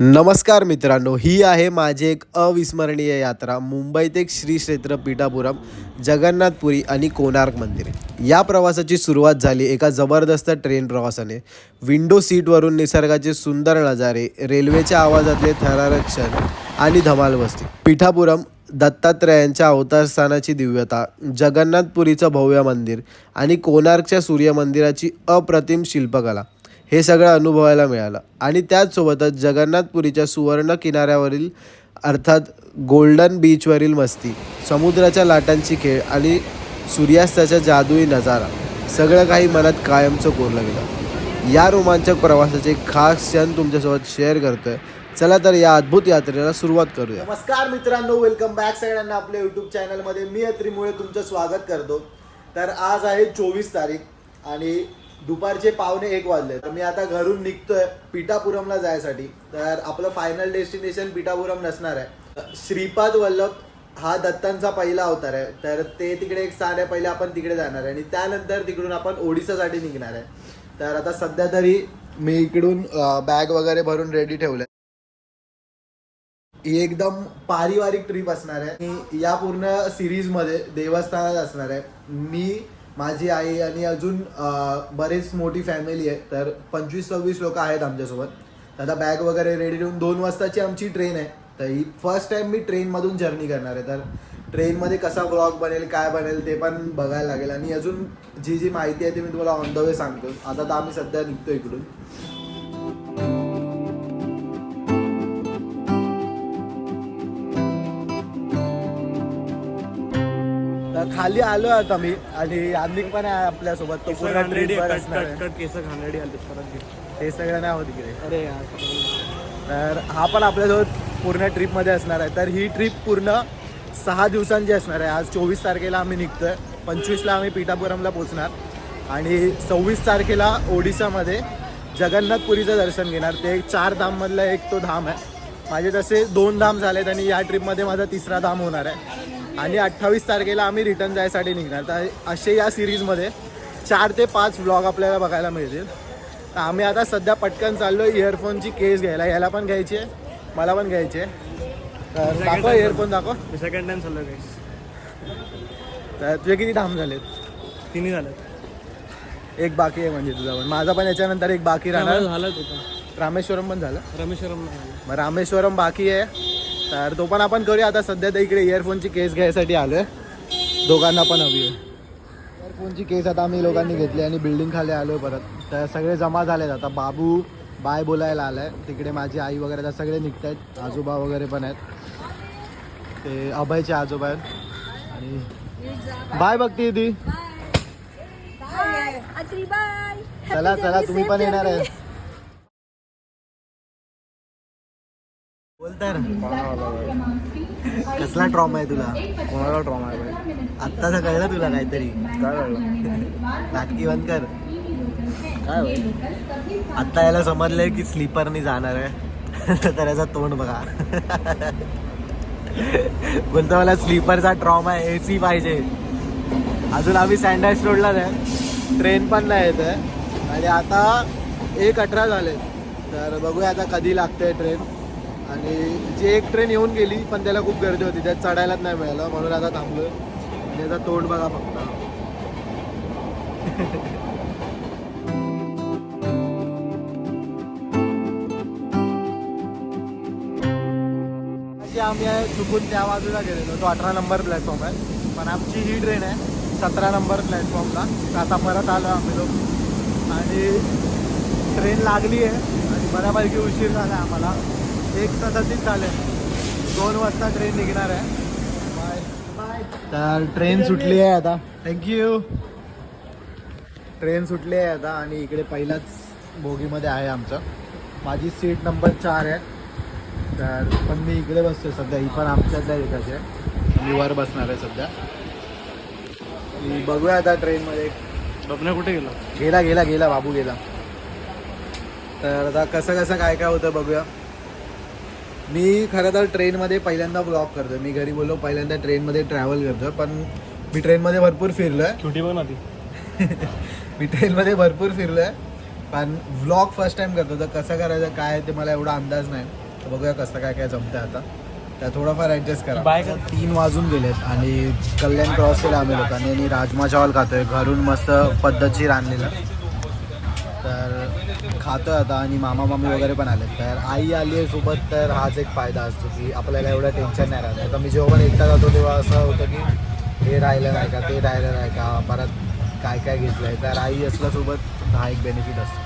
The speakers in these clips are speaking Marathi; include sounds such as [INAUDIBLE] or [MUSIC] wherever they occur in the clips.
नमस्कार मित्रांनो ही आहे माझी एक अविस्मरणीय यात्रा मुंबईत एक श्री क्षेत्र पीठापुरम जगन्नाथपुरी आणि कोणार्क मंदिर. या प्रवासाची सुरुवात झाली एका जबरदस्त ट्रेन प्रवासाने. विंडो सीटवरून निसर्गाचे सुंदर नजारे रेल्वेच्या आवाजातले थरारक्षण आणि धमाल बसती पीठापुरम दत्तात्रयांच्या अवतारस्थानाची दिव्यता जगन्नाथपुरीचं भव्य मंदिर आणि कोणार्कच्या सूर्यमंदिराची अप्रतिम शिल्पकला. हे सगळं अनुभवायला मिळालं. आणि त्याचसोबतच जगन्नाथपुरीच्या सुवर्ण किनाऱ्यावरील अर्थात गोल्डन बीचवरील मस्ती समुद्राच्या लाटांची खेळ आणि सूर्यास्ताचा जादुई नजारा सगळं काही मनात कायमचं कोरलं गेलं. या रोमांचक प्रवासाचे एक खास क्षण तुमच्यासोबत शेअर करतोय. चला तर या अद्भुत यात्रेला सुरुवात करूया. नमस्कार मित्रांनो वेलकम बॅक सगळ्यांना आपल्या युट्यूब चॅनलमध्ये मी अत्रीमुळे तुमचं स्वागत करतो. तर आज आहे चोवीस तारीख आणि दुपारचे पावणे एक वाजले. तर मी आता घरून निघतोय पिठापुरमला जायसाठी. तर आपलं फायनल डेस्टिनेशन पिठापुरम नसणार आहे. श्रीपाद वल्लभ हा दत्तांचा पहिला अवतार आहे. तर ते तिकडे एक स्थान आहे. पहिले आपण तिकडे जाणार आहे. आणि त्यानंतर तिकडून आपण ओडिसासाठी निघणार आहे. तर आता सध्या तरी मी इकडून बॅग वगैरे भरून रेडी ठेवलंय. ही एकदम पारिवारिक ट्रिप असणार आहे. आणि या पूर्ण सिरीजमध्ये देवस्थानात असणार आहे. मी माझी आई आणि अजून बरेच मोठी फॅमिली आहे. तर पंचवीस सव्वीस लोक आहेत आमच्यासोबत. तर आता बॅग वगैरे रेडी ठेवून दोन वाजताची आमची ट्रेन आहे. तर ही फर्स्ट टाइम मी ट्रेनमधून जर्नी करणार आहे. तर ट्रेनमध्ये कसा ब्लॉग बनेल काय बनेल ते पण बघायला लागेल. आणि अजून जी जी माहिती आहे ती मी तुम्हाला ऑन द वे सांगतो. आता तर आम्ही सध्या निघतो इकडून. खाली आलो आता मी. आणि यानिक पण आहे आपल्यासोबत. तो पूर्ण असणार आहे. केस घाणेरडी आले. परत ते सगळं नाही होत इकडे. अरे यार तर हा पण आपल्यासोबत पूर्ण ट्रिपमध्ये असणार आहे. तर ही ट्रिप पूर्ण सहा दिवसांची असणार आहे. आज चोवीस तारखेला आम्ही निघतोय. पंचवीसला आम्ही पिठापुरमला पोचणार आणि सव्वीस तारखेला ओडिसामध्ये जगन्नाथपुरीचं दर्शन घेणार. ते एक चार धाममधला एक तो धाम आहे. माझे तसे दोन धाम झालेत आणि या ट्रिपमध्ये माझा तिसरा धाम होणार आहे. आणि अठ्ठावीस तारखेला आम्ही रिटर्न जायसाठी निघणार. तर असे या सिरीजमध्ये चार ते पाच व्लॉग आपल्याला बघायला मिळतील. तर आम्ही आता सध्या पटकन चाललो इयरफोनची केस घ्यायला. याला पण घ्यायची आहे मला पण घ्यायची आहे. तर दाखव इयरफोन दाखव. सेकंड टाइम चाललं काही तर तुझे किती धाम झालेत? तिन्ही झालं एक बाकी आहे म्हणजे तुझा पण. माझा पण याच्यानंतर एक बाकी राहणार. झालं रामेश्वरम पण झालं. रमेश्वरम नाही झालं. मग रामेश्वरम बाकी आहे. तर तो पण आपण करूया. आता सध्या तर इकडे इयरफोनची केस घ्यायसाठी आलोय. दोघांना पण हवी आहे. इयरफोनची केस आता आम्ही लोकांनी घेतली आणि बिल्डिंग खाली आलोय परत. तर सगळे जमा झालेत आता. बाबू बाय बोलायला आलाय. तिकडे माझी आई वगैरे आता सगळे निघत आहेत आजोबा वगैरे पण आहेत. ते अभयचे आजोबा आहेत. आणि बाय बघते बाय चला चला तुम्ही पण येणार आहे. तर. कसला ट्रॉमा आहे तुला? कोणाला ट्रॉमा आहे बाई? आत्ताच कळलं तुला काहीतरी. काय नाटकी बंद कर. काय बाई? आत्ता याला समजलंय की स्लीपरनी जाणार आहे. [LAUGHS] तर याचा तोंड बघा. बोलतो मला स्लीपरचा ट्रॉमा आहे ए सी पाहिजे. अजून आम्ही सँडल्स रोडला आहे ट्रेन पण नाही येत आहे. आणि आता एक अठरा झाले. तर बघूया आता कधी लागते ट्रेन आणि जी एक ट्रेन येऊन गेली पण त्याला खूप गर्दी होती. त्यात चढायलाच नाही मिळालं. म्हणून आता थांबलो आणि याचा तोंड बघा फक्त. आम्ही आहे चुकून त्या बाजूला गेलेलो. तो अठरा नंबर प्लॅटफॉर्म आहे. पण आमची ही ट्रेन आहे सतरा नंबर प्लॅटफॉर्मला तर आता परत आलो आम्ही लोक आणि ट्रेन लागली आहे. आणि बऱ्यापैकी उशीर झाला आम्हाला. एक तासाचीच झाले दोन वाजता ट्रेन निघणार आहे. बाय बाय तर ट्रेन सुटली आहे आता. थँक्यू ट्रेन सुटली आहे आता आणि इकडे पहिलाच बोगीमध्ये आहे आमचं. माझी सीट नंबर चार आहे. तर पण मी इकडे बसतोय सध्या. ही पण आमच्यातल्या एकाची आहे. मी वर बसणार आहे सध्या. बघूया आता ट्रेनमध्ये बबन्या कुठे गेला? गेला गेला गेला. बाबू गेला. तर आता कसं कसं काय काय होतं बघूया. मी खरं तर ट्रेनमध्ये पहिल्यांदा ब्लॉग करतो मी घरी बोललो पहिल्यांदा ट्रेनमध्ये ट्रॅव्हल करतो पण मी ट्रेनमध्ये भरपूर फिरलो आहे छोटी बघ ना ती [LAUGHS] मी ट्रेनमध्ये भरपूर फिरलो आहे पण व्लॉग फर्स्ट टाइम करतो तर कसं करायचं काय ते मला एवढा अंदाज नाही. तर बघूया कसं काय काय जमतंय आता. त्या थोडंफार ॲडजस्ट करा. तीन वाजून गेलेत आणि कल्याण क्रॉस केला आम्ही लोकांनी आणि राजमा चावल खातोय. घरून मस्त पद्धतशीर आणलेलं. तर खातोय आता आणि मामा मामी वगैरे पण आलेत. तर आई आली आहे सोबत तर हाच एक फायदा असतो की आपल्याला एवढं टेन्शन नाही राहत. तर मी जेव्हा पण एकटा जातो तेव्हा असं होतं की हे राहिलं नाही का ते राहिलं नाही का परत काय काय घेतलं आहे तर आई असल्यासोबत हा एक बेनिफिट असतो.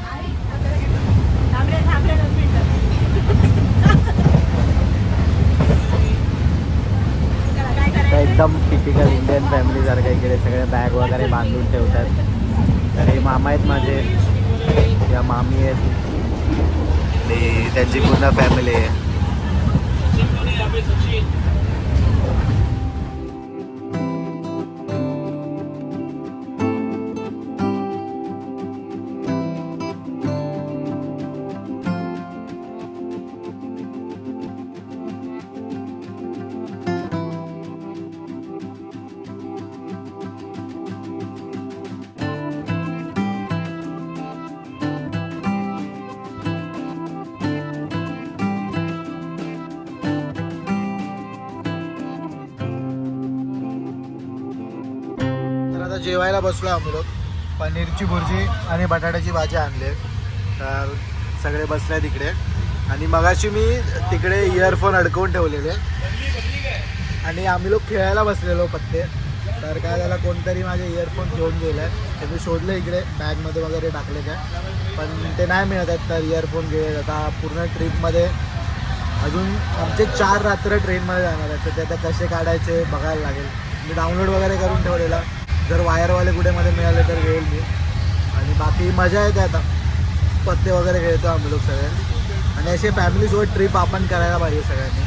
तर एकदम टिपिकल इंडियन फॅमिलीसारखं इकडे सगळे बॅग वगैरे बांधून ठेवतात. तर हे मामा आहेत माझे. या मामी आहेत. आणि त्यांची पूर्ण फॅमिली आहे. जेवायला बसलो आम्ही लोक पनीरची भुर्जी आणि बटाट्याची भाजी आणली. तर सगळे बसले तिकडे आणि मगाशी मी तिकडे इयरफोन अडकवून ठेवलेले. आणि आम्ही लोक खेळायला बसलेलो पत्ते. तर काय झालं कोणतरी माझे इयरफोन घेऊन गेले. ते मी शोधले इकडे बॅगमध्ये वगैरे टाकले काय. पण ते नाही मिळत आहेत तर इयरफोन गेले आता पूर्ण ट्रिपमध्ये अजून आमचे चार रात्र ट्रेनमध्ये जाणार आहेत. तर ते आता कसे काढायचे बघायला लागेल. मी डाउनलोड वगैरे करून ठेवलेला. जर वायरवाले कुठे मध्ये मिळाले तर घेईल मी. आणि बाकी मजा येते आता. पत्ते वगैरे खेळतो आम्ही लोक सगळे. आणि असे फॅमिलीसोबत ट्रिप आपण करायला पाहिजे सगळ्यांनी.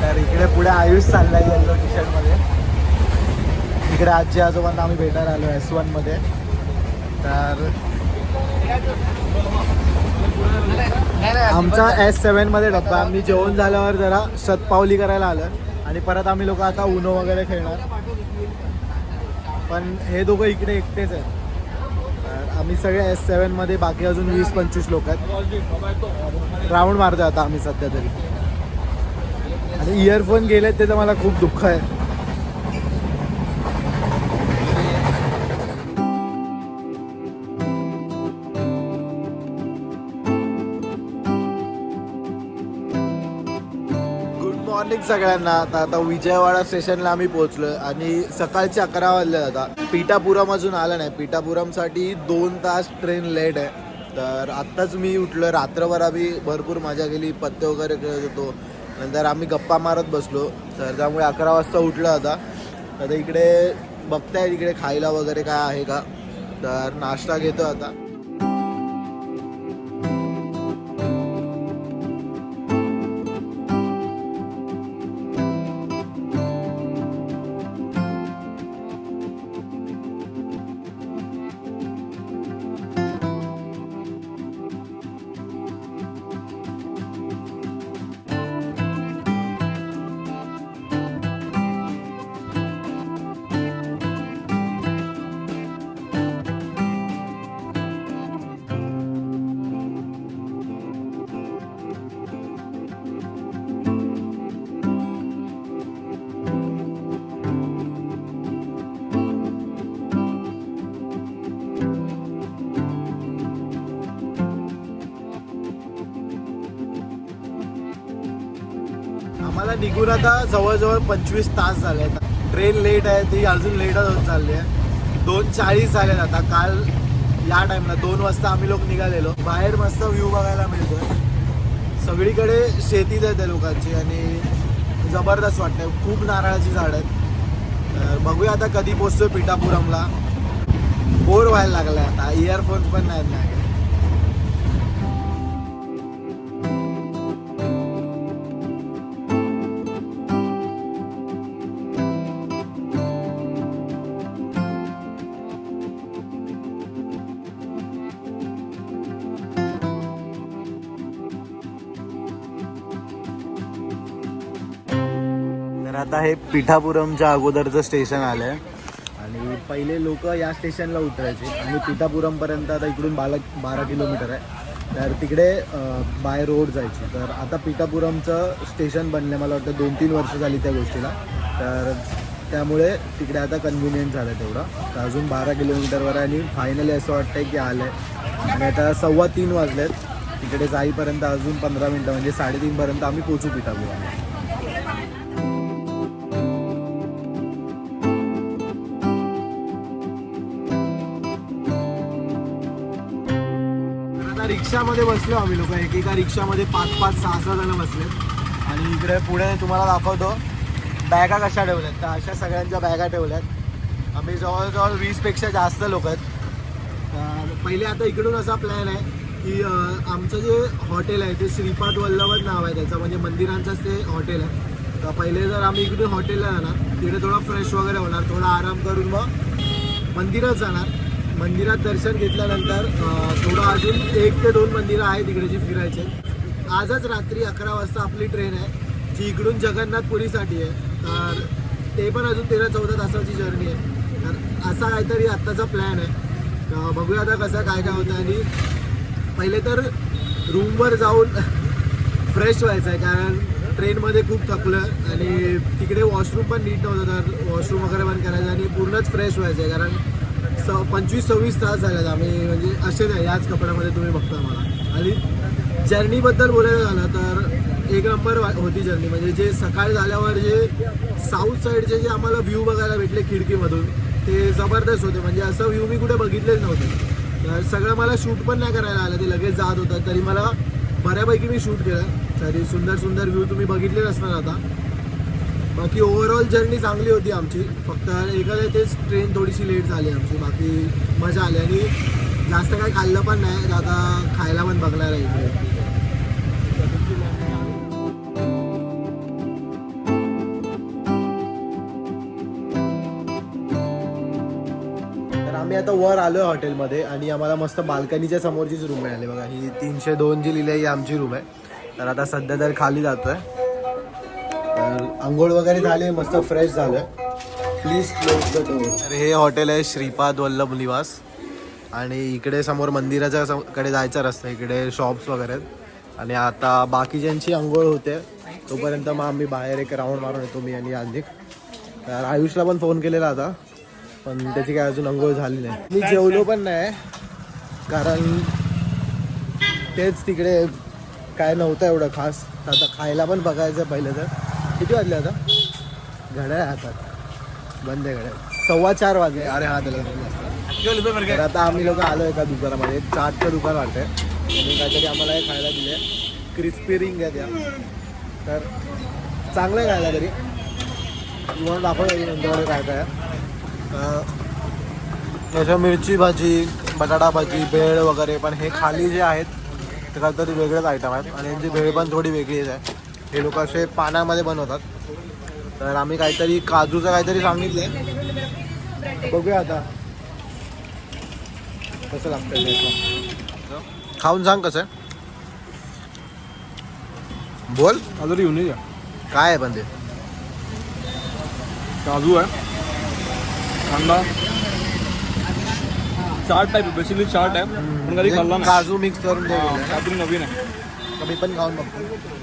तर इकडे पुढे आयुष चाललाय येल्लो टी शर्टमध्ये इकडे आजी आजोबांना आम्ही भेटायला आलो एसमध्ये. तर आमचा एसमध्ये डब्बा. आम्ही जेवण झाल्यावर जरा शतपावली करायला आलं आणि परत आम्ही लोक आता उनो वगैरे खेळणार. पण हे दोघं इकडे एकटेच आहेत. आम्ही सगळे एसमध्ये बाकी अजून वीस पंचवीस लोक आहेत. राऊंड मारतोय आता आम्ही सध्या तरी. आणि इयरफोन गेलेत त्याचं मला खूप दुःख आहे. मॉर्निंग सगळ्यांना. आता आता विजयवाडा स्टेशनला आम्ही पोहोचलो आणि सकाळचे अकरा वाजले आता. पिठापुरम अजून आलं नाही. पिठापुरमसाठी दोन तास ट्रेन लेट आहे. तर आत्ताच मी उठलो रात्रभर आम्ही भरपूर मजा केली. पत्ते वगैरे खेळत होतो. नंतर आम्ही गप्पा मारत बसलो. तर त्यामुळे अकरा वाजता उठलो आता. आता इकडे बघताय इकडे खायला वगैरे काय आहे का? तर नाश्ता घेतो आता. निघून आता जवळजवळ पंचवीस तास झाले आहेत. ट्रेन लेट आहे ती अजून लेटच होत चालली आहे. दोन चाळीस झालेत आता. काल या टाइमला दोन वाजता आम्ही लोक निघालेलो. बाहेर मस्त व्ह्यू बघायला मिळतोय. सगळीकडे शेतीच आहे त्या लोकांची आणि जबरदस्त वाटतंय. खूप नारळाची झाड आहेत. तर बघूया आता कधी पोचतोय पिठापुरमला. बोर व्हायला लागलाय आता. इयरफोन्स पण नाहीत नाही आता हे पिठापुरमच्या अगोदरचं स्टेशन आलं आहे आणि पहिले लोक या स्टेशनला उतरायचे. आणि पिठापुरमपर्यंत आता इकडून बारा बारा किलोमीटर आहे. तर तिकडे बाय रोड जायची. तर आता पिठापुरमचं स्टेशन बनलं मला वाटतं दोन तीन वर्ष झाली त्या गोष्टीला. तर त्यामुळे तिकडे आता कन्व्हिनियंट झालं तेवढं. तर अजून बारा किलोमीटरवर आहे आणि फायनली असं वाटतं की आलं आहे आणि आता सव्वा तीन वाजलेत. तिकडे जाईपर्यंत अजून पंधरा मिनटं म्हणजे साडेतीनपर्यंत आम्ही पोचू पिठापुरम रिक्षामध्ये बसलो आम्ही लोक. एकेका रिक्षामध्ये पाच पाच सहा सहा जण बसले. आणि इकडे पुढे तुम्हाला दाखवतो बॅगा कशा ठेवल्यात. तर अशा सगळ्यांच्या बॅगा ठेवल्यात. आम्ही जवळजवळ वीसपेक्षा जास्त लोक आहेत. तर पहिले आता इकडून असा प्लॅन आहे की आमचं जे हॉटेल आहे ते श्रीपाद वल्लभच नाव आहे त्याचं म्हणजे मंदिरांचंच ते हॉटेल आहे. तर पहिले जर आम्ही इकडून हॉटेलला जाणार तिकडे थोडा फ्रेश वगैरे होणार थोडा आराम करून मग मंदिरात जाणार. मंदिरात दर्शन घेतल्यानंतर थोडं अजून एक ते दोन मंदिरं आहेत तिकडे जी फिरायचे. आजच रात्री अकरा वाजता आपली ट्रेन आहे जी इकडून जगन्नाथपुरीसाठी आहे. तर ते पण अजून तेरा चौदा तासाची जर्नी आहे. तर असा काहीतरी आत्ताचा प्लॅन आहे. बघूया आता कसं काय काय होतं. आणि पहिले तर रूमवर जाऊन फ्रेश व्हायचं आहे कारण ट्रेनमध्ये खूप थकलं आणि तिकडे वॉशरूम पण नीट नव्हतं तर वॉशरूम वगैरे पण करायचं आणि पूर्णच फ्रेश व्हायचं आहे कारण स पंचवीस सव्वीस तास झालेत आम्ही. म्हणजे असेच आहे याच कपड्यामध्ये तुम्ही बघता मला आणि जर्नीबद्दल बोलायचं झालं तर एक नंबर वा- होती जर्नी. म्हणजे जे सकाळ झाल्यावर जे साऊथ साईडचे जे आम्हाला व्ह्यू बघायला भेटले खिडकीमधून ते जबरदस्त होते. म्हणजे असं व्ह्यू मी कुठे बघितलेच नव्हते. तर सगळं मला शूट पण नाही करायला आलं. ते लगेच जात होतं. तरी मला बऱ्यापैकी मी शूट केलं. तरी सुंदर सुंदर व्ह्यू तुम्ही बघितलेच असणार आता. बाकी ओव्हरऑल जर्नी चांगली होती आमची. फक्त एखाद्या तेच ट्रेन थोडीशी लेट झाली आमची. बाकी मजा आली. आणि जास्त काही खाल्लं पण नाही. आता खायला पण बघणार आहे इकडे. तर आम्ही आता वर आलोय हॉटेलमध्ये आणि आम्हाला मस्त बाल्कनीच्या समोरचीच रूम मिळाली. बघा ही तीनशे दोन जी लिहिली आहे ही आमची रूम आहे. तर आता सध्या तर खाली जातोय. तर आंघोळ वगैरे झाले मस्त फ्रेश झालं. प्लीज क्लोज द डोर तर हे हॉटेल आहे श्रीपाद वल्लभ निवास. आणि इकडे समोर मंदिराच्या सम- कडे जायचा रस्ता इकडे शॉप्स वगैरे आहेत. आणि आता बाकीच्यांची आंघोळ होते. तोपर्यंत मग आम्ही बाहेर एक राऊंड मारून येतो मी आणि अधिक तर आयुषला पण फोन केलेला आता. पण त्याची काय अजून आंघोळ झाली नाही. मी जेवलो पण नाही. कारण तेच तिकडे काय नव्हतं एवढं खास. आता खायला पण बघायचं पहिलं तर. किती वाजले आता? घड्याळ आहे हातात बंद आहे घड्याळ. सव्वा चार वाजले. अरे हा त्याला आता आम्ही लोक आलो एका दुकानामध्ये. एक चाटचं दुकान वाटतंय. आणि काहीतरी आम्हाला हे खायला दिले क्रिस्पी रिंग आहे त्या. तर चांगलं आहे खायला तरी. तुम्हाला दाखवलं नंतर काय काय त्याच्या मिरची भाजी बटाटा भाजी भेळ वगैरे. पण हे खाली जे आहेत ते काहीतरी वेगळेच आयटम आहेत. आणि यांची भेळ पण थोडी वेगळीच आहे. हे लोक असे पाण्यामध्ये बनवतात. तर आम्ही काहीतरी काजूचं काहीतरी सांगितलंय. बघूया आता. कसं लागतं खाऊन सांग कसं बोल. अजून येऊन या. काय आहे पण ते? काजू आहे. कांदा. चाट टाईप बेसिकली चाट आहे. पण कधी खाल्ला नाही. काजू मिक्स करून काहीतरी नवीन आहे. तर मी पण खाऊन बघतो.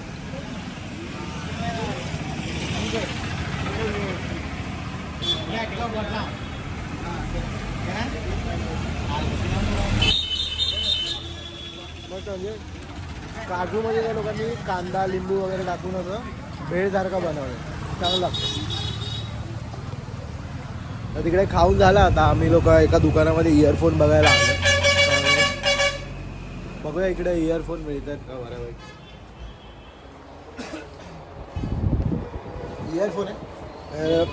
मस्त म्हणजे काजूमध्ये त्या लोकांनी कांदा लिंबू वगैरे टाकून असं भेळसारखं बनवलं चांगलं लागतं. तर तिकडे खाऊन झालं आता. आम्ही लोक एका दुकानामध्ये इयरफोन बघायला आलो. बघूया इकडे इयरफोन मिळतात का बऱ्यापैकी. इयरफोन आहे?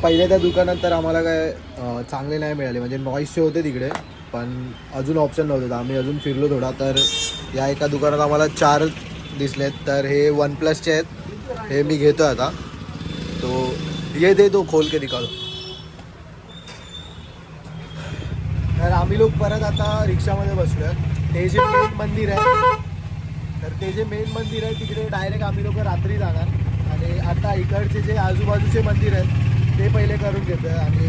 पहिल्या त्या दुकानात तर आम्हाला काय चांगले नाही मिळाले. म्हणजे नॉईसचे होते तिकडे पण अजून ऑप्शन नव्हते. आम्ही अजून फिरलो थोडा. तर या एका दुकानात आम्हाला चार दिसलेत तर हे वन प्लसचे आहेत. हे मी घेतो आता. तो ये दे तो खोल के निकालो. तर आम्ही लोक परत आता रिक्षामध्ये बसलोय. ते जे मेन मंदिर आहे तर ते जे मेन मंदिर आहे तिकडे डायरेक्ट आम्ही लोक रात्री जाणार. आणि आता इकडचे जे आजूबाजूचे मंदिर आहेत ते पहिले करून घेतोय आणि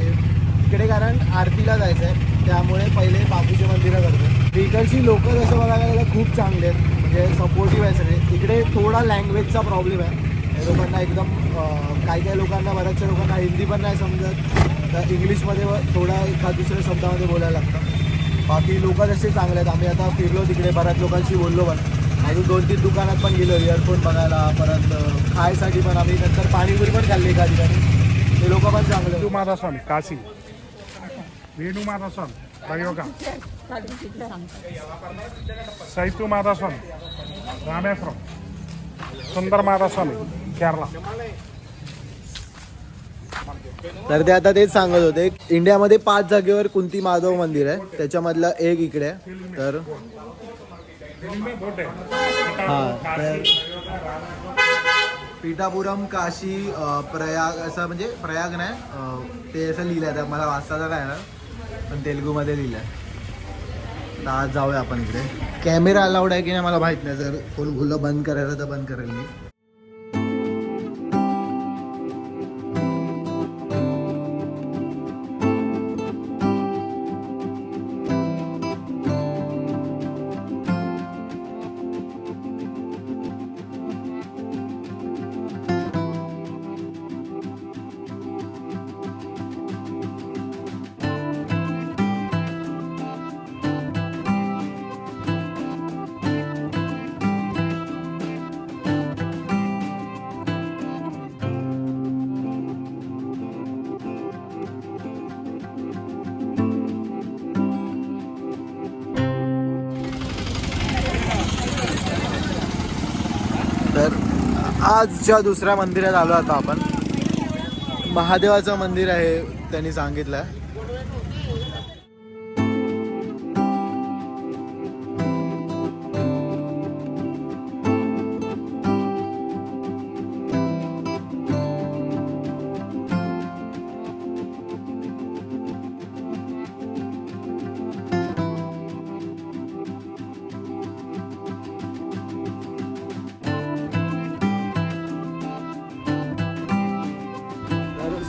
इकडे कारण आरतीला जायचं आहे त्यामुळे पहिले बापूच्या मंदिरं करतो इकडची लोक जसं बघायला गेलं खूप चांगले आहेत म्हणजे सपोर्टिव्ह आहे सगळे. इकडे थोडा लँग्वेजचा प्रॉब्लेम आहे. या लोकांना एकदम काही काही लोकांना बऱ्याचशा लोकांना हिंदी पण नाही समजत. तर इंग्लिशमध्ये थोडा एखाद दुसऱ्या शब्दामध्ये बोलायला लागतं. बाकी लोक जसे चांगले आहेत. आम्ही आता फिरलो तिकडे बऱ्याच लोकांशी बोललो पण. अजून दोन तीन दुकानात पण गेलो इयरफोन बघायला परत खायसाठी पण आम्ही नंतर पाणीपुरी पण खाल्ली एका ठिकाणी. ते लोक पण चांगले माझा सण काशी. वेणू माझा सण प्रयोगा. सैतू माझा सण रामेश्वरम. सुंदर माझा सण केरला. तर ते आता तेच सांगत होते इंडियामध्ये पाच जागेवर कुंती माधव मंदिर आहे. त्याच्यामधलं एक इकडे तर हा तर पिठापुरम काशी प्रयाग असं म्हणजे प्रयाग नाही ते असं लिहिलं आहे मला वाचता काय ना पण तेलुगूमध्ये लिहिलं आहे तर आज जाऊया आपण इकडे. कॅमेरा अलाउड आहे की नाही मला माहीत नाही. जर फुल खुलं बंद करायचं तर बंद करेल मी. आजच्या दुसऱ्या मंदिरात आलो आता आपण. महादेवाचं मंदिर आहे त्यांनी सांगितलं.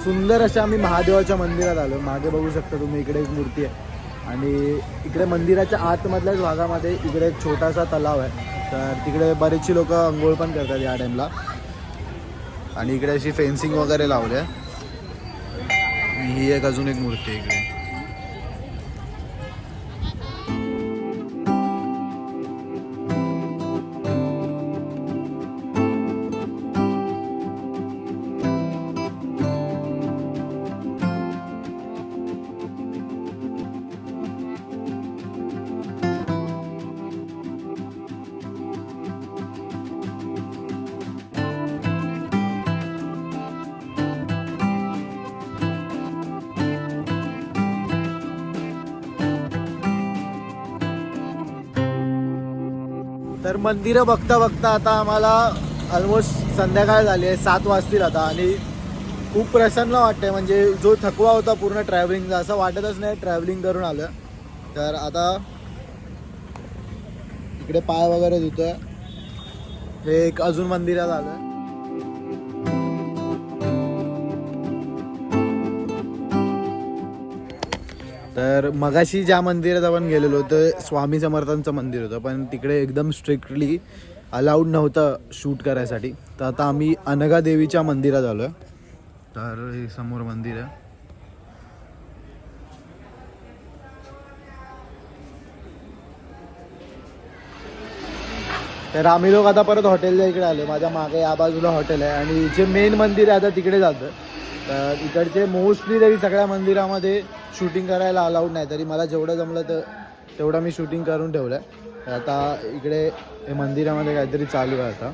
सुंदर अशा आम्ही महादेवाच्या मंदिरात आलो. मागे बघू शकता तुम्ही इकडे एक मूर्ती आहे. आणि इकडे मंदिराच्या आतमधल्याच भागामध्ये इकडे एक छोटासा तलाव आहे. तर तिकडे बरेचशी लोक अंघोळ पण करतात या टाईमला आणि इकडे अशी फेन्सिंग वगैरे लावली आहे ही एक अजून एक मूर्ती आहे इकडे. तर मंदिरं बघता बघता आता आम्हाला ऑलमोस्ट संध्याकाळ झाली आहे सात वाजतील आता. आणि खूप प्रसन्न वाटतंय म्हणजे जो थकवा होता पूर्ण ट्रॅव्हलिंगचा असं वाटतच नाही ट्रॅव्हलिंग करून आलं. तर आता इकडे पाय वगैरे धुतोय. हे एक अजून मंदिरात आलं. तर मगाशी ज्या मंदिरात आपण गेलेलो ते स्वामी समर्थांचं मंदिर होतं पण तिकडे एकदम स्ट्रिक्टली अलाउड नव्हतं शूट करायसाठी. तर आता आम्ही अनगा देवीच्या मंदिरात आलो आहे तर हे समोर मंदिर आहे. तर आम्ही लोक आता परत हॉटेलच्या इकडे आले माझ्या मागे या बाजूला हॉटेल आहे. आणि जे मेन मंदिर आहे आता तिकडे जातं तर इकडचे मोस्टली तरी सगळ्या मंदिरामध्ये शूटिंग करायला अलाउड नाही. तरी मला जेवढं जमलं तर तेवढं मी शूटिंग करून ठेवलं आहे आता इकडे हे मंदिरामध्ये काहीतरी चालू आहे आता.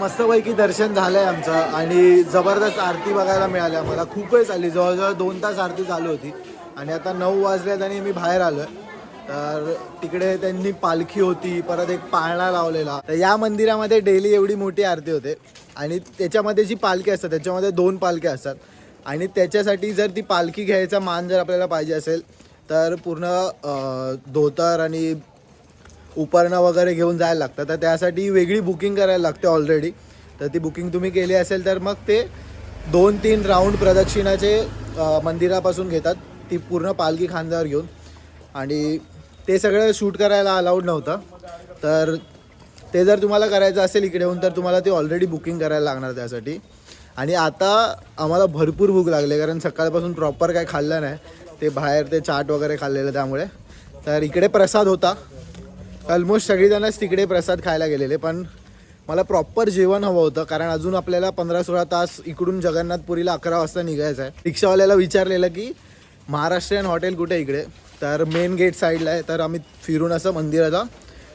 मस्तपैकी दर्शन झालंय आमचं. आणि जबरदस्त आरती बघायला मिळाली आम्हाला. खूप वेळ चालली. जवळजवळ दोन तास आरती चालू होती. आणि आता नऊ वाजल्यात आणि मी बाहेर आलोय. तर तिकडे त्यांनी पालखी होती परत एक पाळणा लावलेला. तर या मंदिरामध्ये डेली एवढी मोठी आरती होते. आणि त्याच्यामध्ये जी पालखी असतात त्याच्यामध्ये दोन पालख्या असतात. आणि त्याच्यासाठी जर ती पालखी घ्यायचा मान जर आपल्याला पाहिजे असेल तर पूर्ण धोतर आणि उपरणं वगैरे घेऊन जायला लागतं. तर त्यासाठी वेगळी बुकिंग करायला लागते ऑलरेडी तर ती बुकिंग तुम्ही केली असेल तर मग ते दोन तीन राऊंड प्रदक्षिणाचे मंदिरापासून घेतात. ती पूर्ण पालखी खांद्यावर घेऊन. आणि ते सगळं शूट करायला अलाउड नव्हतं. तर ते जर तुम्हाला करायचं असेल इकडे येऊन तर तुम्हाला ते ऑलरेडी बुकिंग करायला लागणार त्यासाठी. आणि आता आम्हाला भरपूर भूक लागली कारण सकाळपासून प्रॉपर काय खाल्लं नाही. ते बाहेर ते चाट वगैरे खाल्लेलं त्यामुळे. तर इकडे प्रसाद होता. ऑलमोस्ट सगळीजणच तिकडे प्रसाद खायला गेलेले पण मला प्रॉपर जेवण हवं होतं कारण अजून आपल्याला पंधरा सोळा तास इकडून जगन्नाथपुरीला अकरा वाजता निघायचं आहे. रिक्षावाल्याला विचारलेलं की महाराष्ट्रीयन हॉटेल कुठे इकडे? तर मेन गेट साईडला आहे तर आम्ही फिरून असं मंदिराचा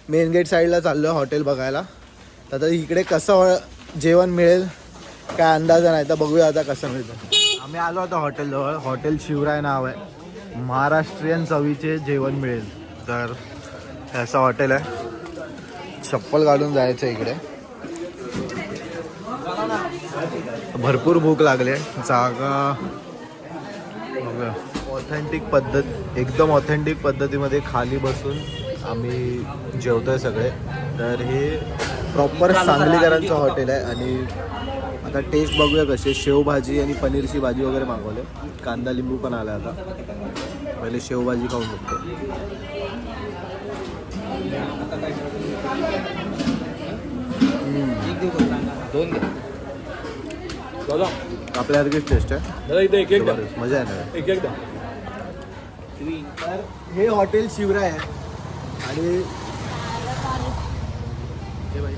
मेन गेट साईडला चाललो आहे हॉटेल बघायला. तर आता इकडे कसं जेवण मिळेल काय अंदाजा नाही तर बघूया आता कसं मिळतं. आम्ही आलो आता हॉटेलजवळ हॉटेल शिवराय नाव आहे. महाराष्ट्रीयन चवीचे जेवण मिळेल. तर असं हॉटेल आहे. चप्पल घालून जायचं इकडे. भरपूर भूक लागली आहे. जागा ऑथेंटिक पद्धत एकदम ऑथेंटिक पद्धतीमध्ये खाली बसून आम्ही जेवतोय सगळे. तर हे प्रॉपर सांगलीकरांचं हॉटेल आहे आणि आता टेस्ट बघूया कसे शेवभाजी आणि पनीरची भाजी वगैरे मागवले. कांदा लिंबू पण आला आता. पहिले शेवभाजी खाऊन बघतो. दादा आपल्यासारखीच टेस्ट आहे. दादा इथे एक एक द्या. मजा आहे. ना एक एक द्या तर हे हॉटेल शिवराय आहे. आणि हे बाई.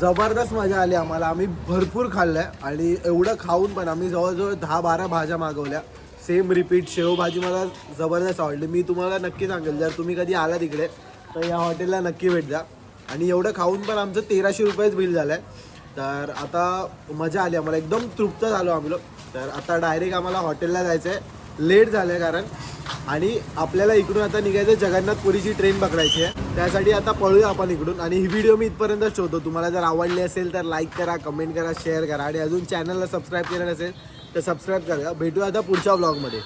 जबरदस्त मजा आली आम्हाला. आम्ही भरपूर खाल्लंय. आणि एवढं खाऊन पण आम्ही जवळजवळ दहा बारा भाज्या मागवल्या. सेम रिपीट शेवभाजी मला जबरदस्त आवडली. मी तुम्हाला नक्की सांगेल. जर तुम्ही कधी आला तिकडे तर या हॉटेलला नक्की भेट द्या. आणि एवढं खाऊन पण आमचं तेराशे रुपयेच बिल झालं आहे तर आता मजा आली आम्हाला. एकदम तृप्त झालो आम्ही लोक. तर आता डायरेक्ट आम्हाला हॉटेलला जायचं आहे लेट झालं आहे कारण. आणि आपल्याला इकडून आता निघायचं जगन्नाथपुरीची ट्रेन पकडायची आहे. त्यासाठी आता पळूया आपण इकडून. आणि ही व्हिडिओ मी इथपर्यंत ठेवतो तुम्हाला जर आवडली असेल तर लाईक करा कमेंट करा शेअर करा. आणि अजून चॅनलला सबस्क्राईब केलं नसेल तर सबस्क्राईब करा. भेटूया आता पुढच्या ब्लॉगमध्ये